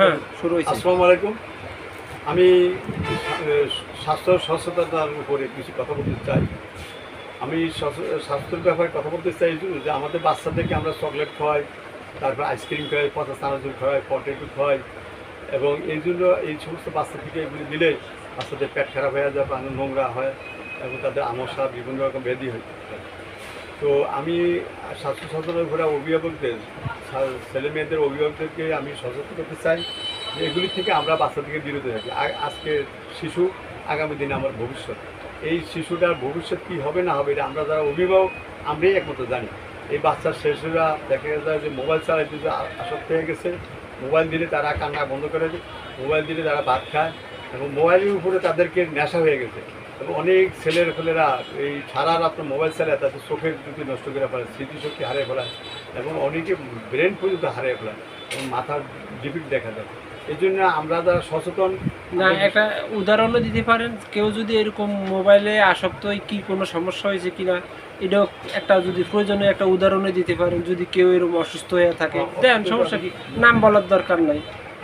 হ্যাঁ। শুরু হয়েছে। আসসালামু আলাইকুম। আমি স্বাস্থ্য সচেতনতার উপরে কিছু কথা বলতে চাই। আমি স্বাস্থ্যের ব্যাপারে কথা বলতে চাই যে আমাদের বাচ্চাদেরকে আমরা চকলেট খাওয়াই তারপর আইসক্রিম খাওয়াই পচা চানাচুর খাওয়াই পটেটো খাওয়াই এবং এই জন্য এই সমস্ত বাচ্চা থেকে এগুলি দিলে বাচ্চাদের পেট খারাপ হয়ে যায় নোংরা হয় এবং তাদের আমসা বিভিন্ন রকম ব্যাধি হয় তো আমি স্বাস্থ্য সচেতনের উপরে অভিভাবকদের ছেলে মেয়েদের অভিভাবকদেরকে আমি সচেতন করতে চাই যে এগুলি থেকে আমরা বাচ্চাদেরকে বিরত থাকি। আজকে শিশু, আগামী দিনে আমার ভবিষ্যৎ। এই শিশুটার ভবিষ্যৎ কী হবে, না হবে, এটা আমরা যারা অভিভাবক, আমরাই একমাত্র জানি। এই বাচ্চার শিশুরা দেখা যায় যে মোবাইল চালাইতে আসক্ত হয়ে গেছে, মোবাইল দিলে তারা কান্না বন্ধ করে মোবাইল দিলে তারা ভাত খায় এবং মোবাইলের উপরে তাদেরকে নেশা হয়ে গেছে। অনেক ছেলের ফেলেরা এই সারা আপনার মোবাইল চালায় তাদের চোখের দুটি নষ্ট করে ফেলে স্মৃতিশক্তি হারিয়ে ফেলায় এবং অনেকে ব্রেন পর্যন্ত হারিয়ে ফেলায় এবং মাথার ডিফিট দেখা যায় এই জন্য আমরা যারা সচেতন না একটা উদাহরণও দিতে পারেন কেউ যদি এরকম মোবাইলে আসক্ত হয় কি কোনো সমস্যা হয়েছে কিনা এটাও একটা যদি প্রয়োজনীয় একটা উদাহরণও দিতে পারেন যদি কেউ এরকম অসুস্থ হয়ে থাকে। দেন সমস্যা কি? নাম বলার দরকার নাই।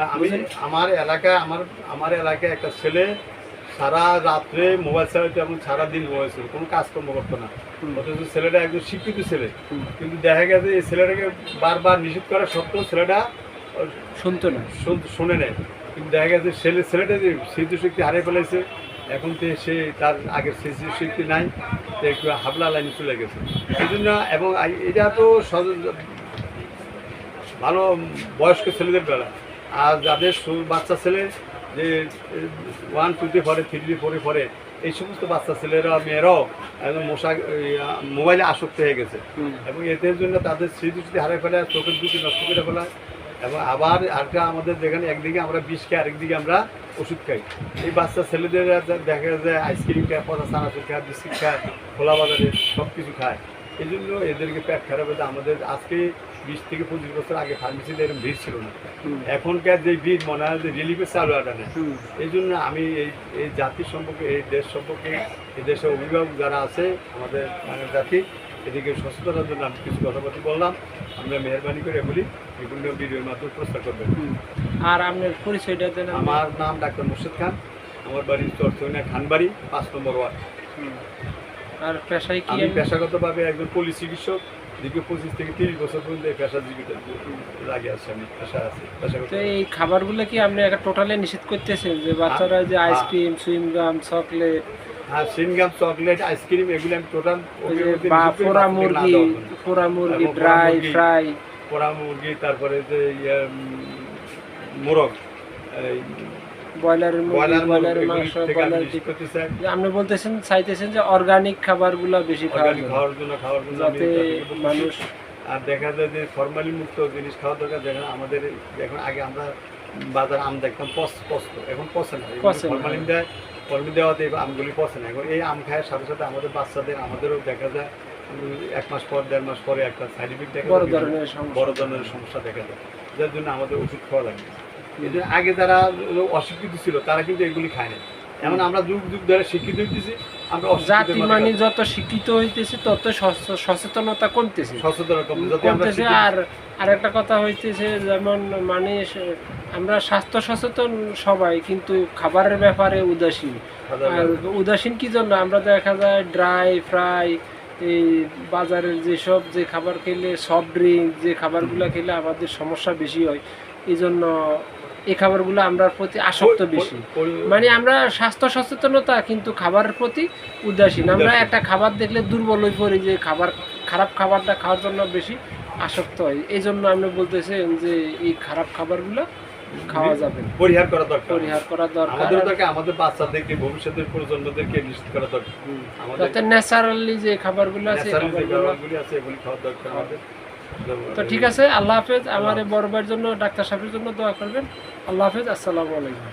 আমি আমার এলাকায় আমার আমার এলাকায় একটা ছেলে সারা রাত্রে মোবাইল চালাইতে এবং সারাদিন মোবাইল ছিল কোনো কাজকর্ম করতো না। অথচ ছেলেটা একজন শিক্ষিত ছেলে। কিন্তু দেখা গেছে এই ছেলেটাকে বারবার নিষেধ করা সত্ত্বেও ছেলেটা শুনতো না। শুন- শুনে নেয়। কিন্তু দেখা গেছে ছেলে ছেলেটা যে স্মৃতিশক্তি হারিয়ে ফেলেছে এখন তো সে তার আগের স্মৃতিশক্তি নাই তো একটু হাবলা লাইনে চলে গেছে। এই জন্য এবং এটা তো ভালো বয়স্ক ছেলেদের বেলা। আর যাদের বাচ্চা ছেলে যে ওয়ান টুতে পড়ে থ্রিতে পড়ে পড়ে এই সমস্ত বাচ্চা ছেলেরা মেয়েরাও একদম মশা মোবাইলে আসক্ত হয়ে গেছে। এবং এদের জন্য তাদের স্মৃতি হারিয়ে ফেলায় চোখের দুটি নষ্ট করে ফেলায় এবং আবার আরেকটা আমাদের যেখানে একদিকে আমরা বিষ খাই আরেকদিকে আমরা ওষুধ খাই। এই বাচ্চা ছেলেদের দেখা যায় আইসক্রিম খায় পচা চানাচুর খায় বিস্কিট খায় খোলা বাজারে সব কিছু খায়। এই জন্য এদেরকে পেট খারাপ হতে আমাদের আজকে বিশ থেকে পঁচিশ বছর আগে ফার্মেসিতে এরকম ভিড় ছিল না। এখনকার যে ভিড় মনে হয় যে রিলিফের চালু আটা নেই এই জন্য আমি এই এই জাতির সম্পর্কে এই দেশ সম্পর্কে এই দেশের অভিভাবক যারা আছে আমাদের মানে জাতি এদিকে সচেতনার জন্য আমি কিছু কথাবার্তা বললাম। আমরা মেহরবানি করে বলি বিভিন্ন ভিডিওর মাধ্যমে প্রচার করবেন। আর আপনার পরিচয়টা আমার নাম ডাক্তার মুর্শিদ খান। আমার বাড়ি চরচৌনা খানবাড়ি পাঁচ নম্বর ওয়ার্ড। আর পেশায় কি? আমি পেশাগতভাবে একজন পল্লী চিকিৎসক দীর্ঘ পঁচিশ থেকে তিরিশ বছর পর্যন্ত এই পেশা জীবিত লাগে আছে আমি পেশা আছে পেশাগত। তো এই খাবারগুলো কি আপনি একটা টোটালি নিষেধ করতেছেন? যে বাচ্চারা যে। আইসক্রিম সুইংগাম চকলেট হ্যাঁ সিনগাম চকলেট আইসক্রিম এগুলো আমি টোটাল বা পোড়া মুরগি পোড়া মুরগি ড্রাই ফ্রাই পোড়া মুরগি তারপরে যে ইয়ে, মোরগ এই ব্রয়লারের ব্রয়লারের মাংস ব্রয়লার আপনি বলতেছেন চাইতেছেন যে অর্গানিক খাবারগুলো বেশি খাওয়ার জন্য। খাওয়ার জন্য যাতে মানুষ আর দেখা যায় যে ফরমালি মুক্ত জিনিস খাওয়া দরকার যেখানে আমাদের এখন আগে আমরা বাজার আম দেখতাম পচ পচতো। এখন পচে না। ফরমালিন দেয় ফরমালিন দেওয়াতে আমগুলি পচে না। এখন এই আম খাওয়ার সাথে সাথে আমাদের বাচ্চাদের আমাদেরও দেখা যায় এক মাস পর দেড় মাস পরে একটা সাইড ইফেক্ট দেখা বড় ধরনের সমস্যা। বড় ধরনের সমস্যা দেখা যায়। যার জন্য আমাদের ওষুধ খাওয়া লাগে আগে যারা অশিক্ষিত ছিল তারা কিন্তু এগুলি খায় না এমন আমরা যুগ যুগ ধরে শিক্ষিত হইতেছি আমরা জাতি মানে যত শিক্ষিত হইতেছে তত সচেতনতা কমতেছে। কমতেছে আর আরেকটা কথা হইতেছে যেমন মানে আমরা স্বাস্থ্য সচেতন সবাই কিন্তু খাবারের ব্যাপারে উদাসীন। আর উদাসীন কি জন্য? আমরা দেখা যায় ড্রাই ফ্রাই এই বাজারের যেসব যে খাবার খেলে সফট ড্রিঙ্ক যে খাবারগুলো খেলে আমাদের সমস্যা বেশি হয়। এই জন্য এই খাবারগুলো আমরা প্রতি আসক্ত বেশি। মানে আমরা স্বাস্থ্য সচেতনতা কিন্তু খাবারের প্রতি উদাসীন। আমরা একটা খাবার দেখলে দুর্বল হয়ে পড়ি যে খাবার খারাপ খাবারটা খাওয়ার জন্য বেশি আসক্ত হয়। এই জন্য আপনি বলতেছেন যে এই খারাপ খাবারগুলো খাওয়া যাবে পরিহার করা দরকার। পরিহার করা দরকার। আমাদের দরকার আমাদের বাচ্চাদেরকে ভবিষ্যতের প্রজন্মদেরকে নিশ্চিত করা দরকার? আমাদের ন্যাচারালি যে খাবারগুলো আছে এই ন্যাচারাল যে খাবারগুলো। আছে এগুলি খাওয়া দরকার আমাদের। তো ঠিক আছে আল্লাহ হাফেজ। আমার বড় ভাইয়ের জন্য ডাক্তার সাহেবের জন্য দোয়া করবেন। আল্লাহ হাফেজ আসসালাম আলাইকুম।